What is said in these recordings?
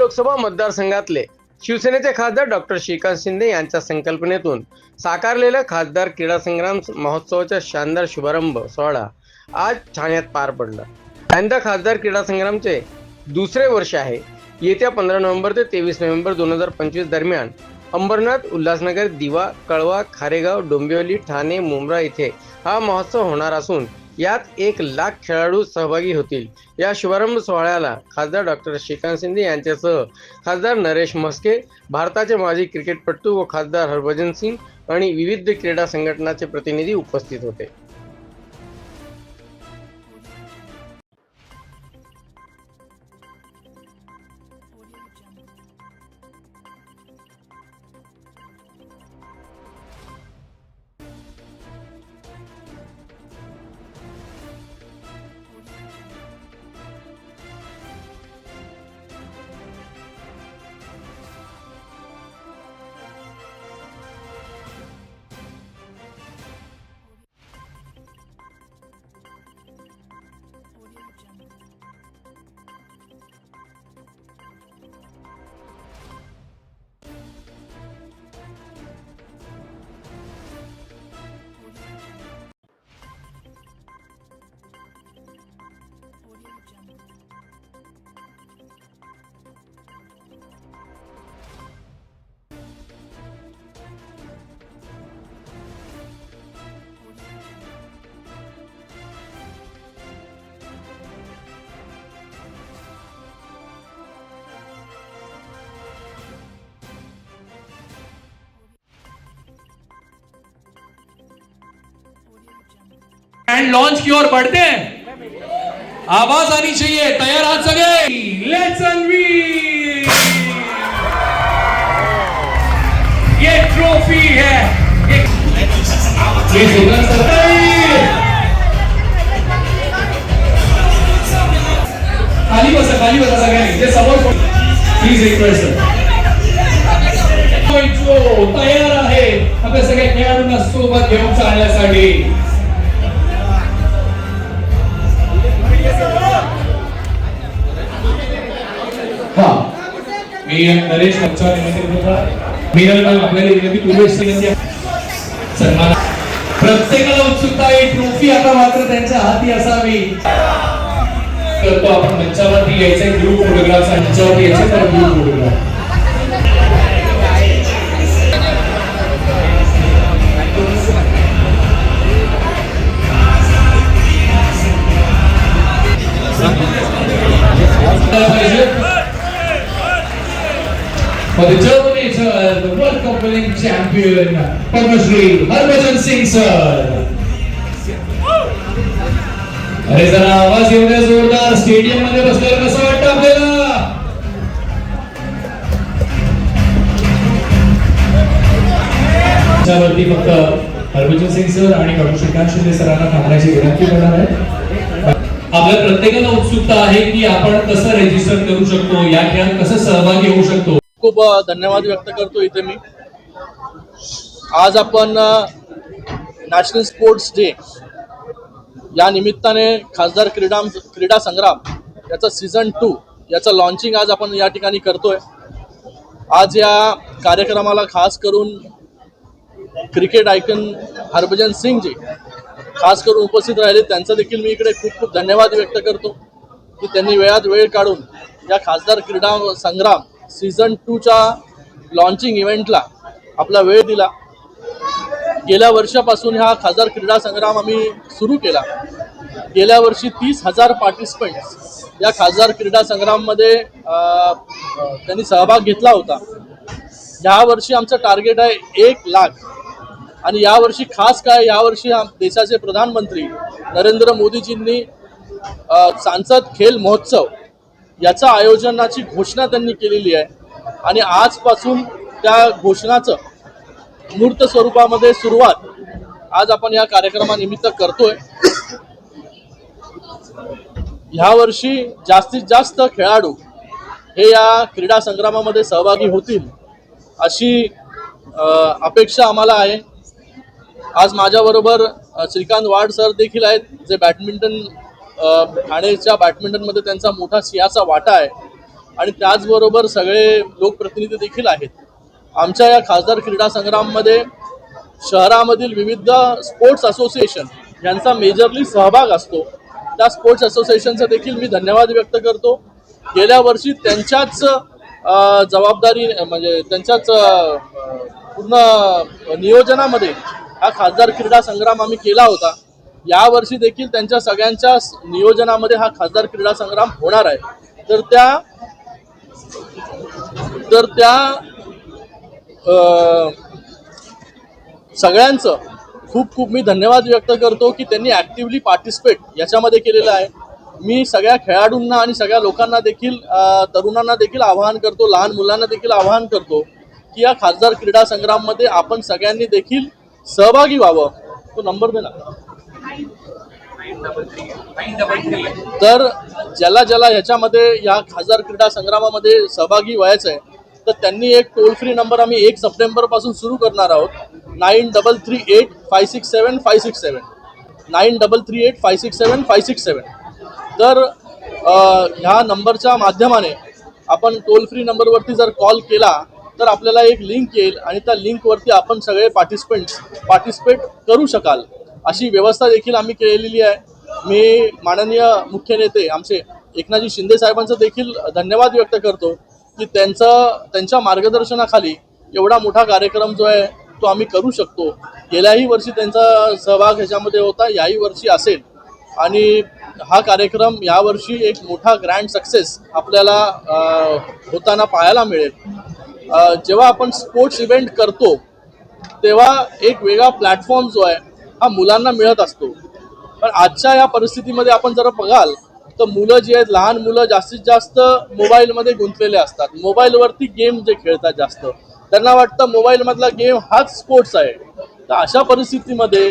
लोकसभा मतदारसंघातले शिवसेनेचे खासदार डॉक्टर श्रीकांत शिंदे यांच्या संकल्पनेतून साकारलेला खासदार क्रीडा संग्राम महोत्सवाचा शानदार शुभारंभ सोहळा आज ठाण्यात पार पडला. यंदा खासदार क्रीडा संग्रामचे दुसरे वर्ष आहे. येत्या पंधरा नोव्हेंबर ते तेवीस नोव्हेंबर दोन हजार पंचवीस दरम्यान अंबरनाथ उल्हासनगर दिवा कळवा खारेगाव डोंबिवली ठाणे मुंब्रा इथे हा महोत्सव होणार असून यात एक लाख खेळाडू सहभागी होतील. या शुभारंभ सोहळ्याला खासदार डॉक्टर श्रीकांत शिंदे यांच्यासह खासदार नरेश म्हस्के भारताचे माजी क्रिकेटपटू व खासदार हरभजन सिंग आणि विविध क्रीडा संघटनाचे प्रतिनिधी उपस्थित होते. एंड लॉन्च की ओर बढ़ते हैं। आवाज़ आनी चाहिए। तैयार हाथ सगे लेट्स ये ट्रॉफी है। खाली बसा खाली बसा सगळ्यांनी समोर प्लीज़ रिक्वेस्ट तयार आहे। आपल्या सगळ्या खेळाडूंना सोबत घेऊन चालण्यासाठी। मी नरेश मंचावर निमंत्रित होता मीनल मॅम आपल्याला विनंती पूर्वेश सन्मान. प्रत्येकाला उत्सुकता आहे ट्रॉफी आता मात्र त्यांच्या हाती असावी. करतो आपण मंचावरती यायचा ग्रुप फोटोग्राफ मंचावरती यायचा तर group photograph Thank you. For the Germany, sir, uh, the World Cup winning champion, Padmashri Harbhajan Singh, sir. अरे जरा आवाज एवढ्या जोरदार स्टेडियममध्ये बसल्यावर कसं वाटतं आपल्याला? त्याच्यावरती फक्त हरभजन सिंग सर आणि डॉक्टर श्रीकांत शिंदे सरांना थांबण्याची विनंती करणार आहे आपल्या प्रत्येकाला उत्सुकता आहे की आपण कसं रेजिस्टर करू शकतो या खेळात कसं सहभागी होऊ शकतो. खूप धन्यवाद व्यक्त करतो इथे मी. आज आपण नॅशनल स्पोर्ट्स डे या निमित्ताने खासदार क्रीडा क्रीडा संग्राम याचा सीझन टू याचं लॉन्चिंग आज आपण या ठिकाणी करतोय. आज या कार्यक्रमाला खास करून क्रिकेट आयकन हरभजन सिंगजी खास करून उपस्थित राहिले. त्यांचा देखील मी इकडे खूप खूप धन्यवाद व्यक्त करतो. की त्यांनी वेळात वेळ काढून या खासदार क्रीडा संग्राम सीझन टूच्या लॉन्चिंग इव्हेंटला आपला वेळ दिला. गेल्या वर्षापासून हा खासदार क्रीडा संग्राम आम्ही सुरू केला. गेल्या वर्षी तीस हजार पार्टिसिपंट्स या खासदार क्रीडा संग्राममध्ये त्यांनी सहभाग घेतला होता. ह्या वर्षी आमचं टार्गेट आहे एक लाख. आणि यावर्षी खास काय यावर्षी आम- देशाचे प्रधानमंत्री नरेंद्र मोदीजींनी सांसद खेल महोत्सव याचा आयोजनाची घोषणा त्यांनी केलेली आहे. आणि आजपासून त्या घोषणाचं मूर्त स्वरूपामध्ये सुरुवात आज आपण या कार्यक्रमानिमित्त करतोय. ह्या वर्षी जास्तीत जास्त खेळाडू हे या क्रीडा संग्रामामध्ये सहभागी होतील अशी अपेक्षा आम्हाला आहे. आज माझ्याबरोबर श्रीकांत वाड सर देखील आहेत जे बॅडमिंटन ठाणेच्या बॅडमिंटनमध्ये त्यांचा मोठा सिंहाचा वाटा आहे. आणि त्याचबरोबर सगळे लोकप्रतिनिधी देखील आहेत. आमच्या या खासदार क्रीडा संग्राममध्ये शहरामधील विविध स्पोर्ट्स असोसिएशन यांचा मेजरली सहभाग असतो. त्या स्पोर्ट्स असोसिएशनचा देखील मी धन्यवाद व्यक्त करतो. गेल्या वर्षी त्यांच्याच जबाबदारी म्हणजे त्यांच्याच पूर्ण नियोजनामध्ये हा खासदार क्रीडा संग्राम आम्ही केला होता. यावर्षी देखील त्यांच्या सगळ्यांच्या नियोजनामध्ये हा खासदार क्रीडा संग्राम होणार आहे. तर त्या तर त्या सगळ्यांचं खूप खूप मी धन्यवाद व्यक्त करतो की त्यांनी ॲक्टिव्हली पार्टिसिपेट याच्यामध्ये केलेलं आहे. मी सगळ्या खेळाडूंना आणि सगळ्या लोकांना देखील तरुणांना देखील आवाहन करतो लहान मुलांना देखील आवाहन करतो की या खासदार क्रीडा संग्राममध्ये आपण सगळ्यांनी देखील सहभागी व्हावं. तो नंबर दे ना. तर ज्याला ज्याला ह्याच्यामध्ये या खासदार क्रीडा संग्रामामध्ये सहभागी व्हायचं आहे तर त्यांनी एक टोल फ्री नंबर आम्ही एक सप्टेंबरपासून सुरू करणार आहोत. Nine double three eight five six seven five six seven nine double three eight five six seven five six seven तर ह्या नंबरच्या माध्यमाने आपण टोल फ्री नंबरवरती जर कॉल केला तर आपल्याला एक लिंक येईल आणि त्या लिंकवरती आपण सगळे पार्टिसिपेंट्स पार्टिसिपेट करू शकाल. अशी व्यवस्था देखील आम्ही केलेली आहे. मी माननीय मुख्य नेते आमचे एकनाथजी शिंदे साहेबांचं देखील धन्यवाद व्यक्त करतो की त्यांचं त्यांच्या मार्गदर्शनाखाली एवढा मोठा कार्यक्रम जो आहे तो आम्ही करू शकतो. गेल्याही वर्षी त्यांचा सहभाग ह्याच्यामध्ये होता याही वर्षी असेल. आणि हा कार्यक्रम यावर्षी एक मोठा ग्रँड सक्सेस आपल्याला होताना पाहायला मिळेल. जेव्हा आपण स्पोर्ट्स इव्हेंट करतो तेव्हा एक वेगळा प्लॅटफॉर्म जो आहे हा मुलांना मिळत असतो. पण आजच्या या परिस्थितीमध्ये आपण जर बघाल तर मुलं जी आहेत लहान मुलं जास्तीत जास्त मोबाईलमध्ये गुंतलेले असतात. मोबाईलवरती गेम जे खेळतात जास्त. त्यांना वाटतं मोबाईलमधला गेम हाच स्पोर्ट्स आहे. तर अशा परिस्थितीमध्ये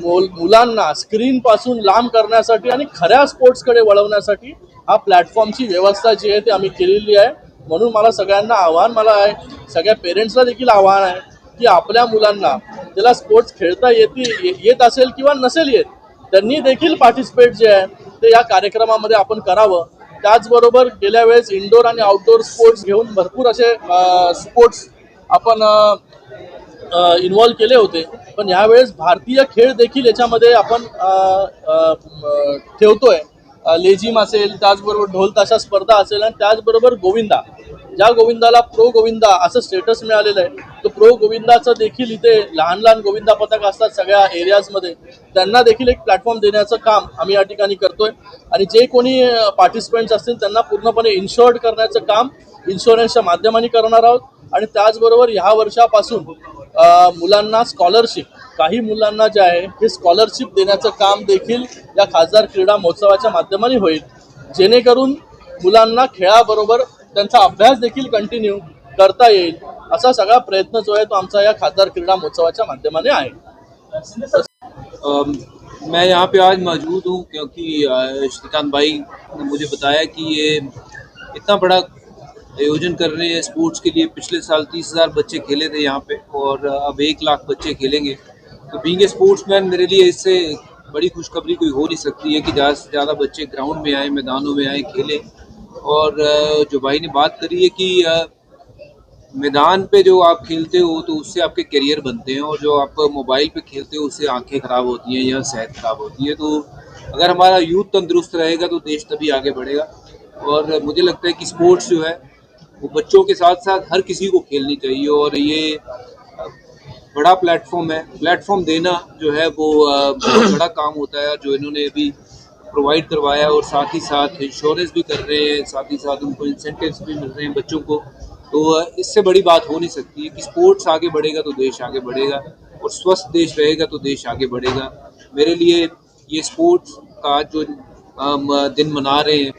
मुलांना स्क्रीनपासून लांब करण्यासाठी आणि खऱ्या स्पोर्ट्सकडे वळवण्यासाठी हा प्लॅटफॉर्मची व्यवस्था जी आहे ती आम्ही केलेली आहे. म्हणून मला सगळ्यांना आव्हान मला आहे. सगळ्या पेरेंट्सला देखील आव्हान आहे की आपल्या मुलांना ज्याला स्पोर्ट्स खेळता येतील येत असेल किंवा नसेल येत त्यांनी देखील पार्टिसिपेट जे आहे ते या कार्यक्रमामध्ये आपण करावं. त्याचबरोबर गेल्या वेळेस इंडोर आणि आउटडोर स्पोर्ट्स घेऊन भरपूर असे स्पोर्ट्स आपण इन्वॉल्व्ह केले होते. पण यावेळेस भारतीय खेळ देखील याच्यामध्ये आपण ठेवतोय. लेझिम असेल त्याचबरोबर ढोल ताशा स्पर्धा असेल आणि त्याचबरोबर गोविंदा. ज्या गोविंदाला प्रो गोविंदा असं स्टेटस मिळालेलं आहे तो प्रो गोविंदाचं देखील इथे लहान लहान गोविंदा पथक असतात सगळ्या एरियाजमध्ये त्यांना देखील एक प्लॅटफॉर्म देण्याचं काम आम्ही या ठिकाणी करतोय. आणि जे कोणी पार्टिसिपेंट्स असतील त्यांना पूर्णपणे इन्शुअर्ड करण्याचं काम इन्शुरन्सच्या माध्यमाने करणार आहोत. आणि त्याचबरोबर ह्या वर्षापासून मुलांना स्कॉलरशिप काही मुलांना जे आहे हे स्कॉलरशिप देण्याचं काम देखील या खासदार क्रीडा महोत्सवाच्या माध्यमाने होईल. जेणेकरून मुलांना खेळाबरोबर अभ्यास देखील कंटिन्यू करता असा सगळा प्रयत्न जो आहे तो आमचा या खासदार क्रीडा महोत्सवाच्या माध्यमाने आहे. मैं यहाँ पे आज मौजूद हूँ क्योंकि श्रीकांत भाई ने मुझे बताया कि ये इतना बड़ा आयोजन कर रहे हैं स्पोर्ट्स के लिए। पिछले साल तीस हज़ार बच्चे खेले थे यहाँ पे और अब एक लाख बच्चे खेलेंगे। तो बींग ए स्पोर्ट्समैन मेरे लिए इससे बड़ी खुशखबरी कोई हो नहीं सकती है कि ज़्यादा से ज़्यादा बच्चे ग्राउंड में आए, मैदानों में आए, खेलें। और जो भाई ने बात करी है कि मैदान पे जो आप खेलते हो तो उससे आपके करियर बनते हैं और जो आप मोबाइल पे खेलते हो उससे आँखें खराब होती हैं या सेहत खराब होती है। तो अगर हमारा यूथ तंदुरुस्त रहेगा तो देश तभी आगे बढ़ेगा। और मुझे लगता है कि स्पोर्ट्स जो है, वो बच्चों के साथ साथ हर किसी को खेलनी चाहिए और ये बड़ा प्लेटफॉर्म है। प्लेटफॉर्म देना जो है वो बड़ा काम होता है। जो इन्होंने अभी प्रोवाइड करवाया और साथ ही साथ इंश्योरेंस भी कर रहे हैं, साथ ही साथ उनको इंसेंटिव्स भी मिल रहे हैं बच्चों को। तो इससे बड़ी बात हो नहीं सकती है कि स्पोर्ट्स आगे बढ़ेगा तो देश आगे बढ़ेगा और स्वस्थ देश रहेगा तो देश आगे बढ़ेगा। मेरे लिए ये स्पोर्ट्स का जो दिन मना रहे हैं,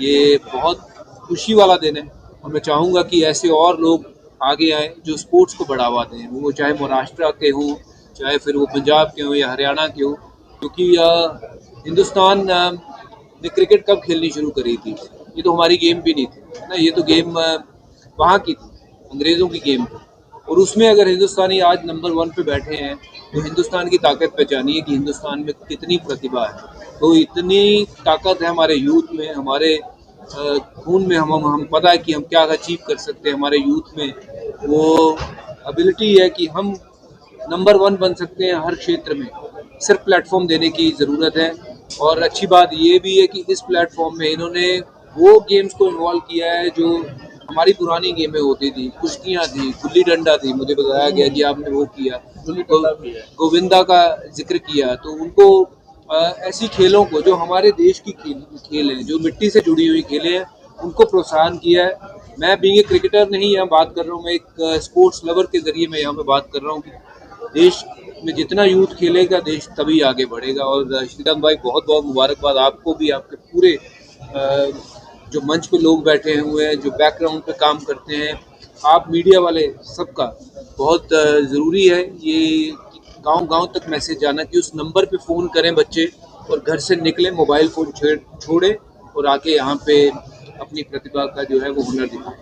ये बहुत खुशी वाला दिन है। और मैं चाहूँगा कि ऐसे और लोग आगे आए जो स्पोर्ट्स को बढ़ावा दें। वो चाहे महाराष्ट्र के हों, चाहे फिर वो पंजाब के हों या हरियाणा के हों, क्योंकि हिंदुस्तान ने क्रिकेट कब खेलनी शुरू करी थी? ये तो हमारी गेम भी नहीं थी, ना? ये तो गेम वहाँ की थी, अंग्रेज़ों की गेम थी। और उसमें अगर हिंदुस्तानी आज नंबर वन पे बैठे हैं तो हिंदुस्तान की ताकत पहचानिए कि हिंदुस्तान में कितनी प्रतिभा है। तो इतनी ताकत है हमारे यूथ में, हमारे खून में हम हम पता है कि हम क्या अचीव कर सकते हैं हमारे यूथ में। वो एबिलिटी है कि हम नंबर वन बन सकते हैं हर क्षेत्र में। सिर्फ़ प्लेटफॉर्म देने की ज़रूरत है। और अच्छी बात ये भी है कि इस प्लेटफॉर्म में इन्होंने वो गेम्स को इन्वॉल्व किया है जो हमारी पुरानी गेमें होती थी कुश्तियाँ थी गुल्ली डंडा थी मुझे बताया गया कि आपने वो किया। डंडा गोविंदा का ज़िक्र किया तो उनको अ, ऐसी खेलों को जो हमारे देश की खेल खेल हैं जो मिट्टी से जुड़ी हुई खेलें हैं उनको प्रोत्साहन किया है। मैं बीइंग ए क्रिकेटर नहीं यहाँ बात कर रहा हूँ मैं एक स्पोर्ट्स लवर के ज़रिए मैं यहाँ पे बात कर रहा हूँ कि देश में जितना यूथ खेलेगा, देश तभी आगे बढ़ेगा। और श्रीकांत भाई, बहुत बहुत मुबारकबाद। आपको भी, आपके पूरे जो मंच पे लोग बैठे हुए हैं, जो बैकग्राउंड पे काम करते हैं, आप मीडिया वाले सबका बहुत ज़रूरी है ये गाँव गाँव तक मैसेज जाना कि उस नंबर पे फ़ोन करें बच्चे और घर से निकलें मोबाइल फ़ोन छेड़ और आके यहाँ पे अपनी प्रतिभा का जो है वो हुनर दिखाएं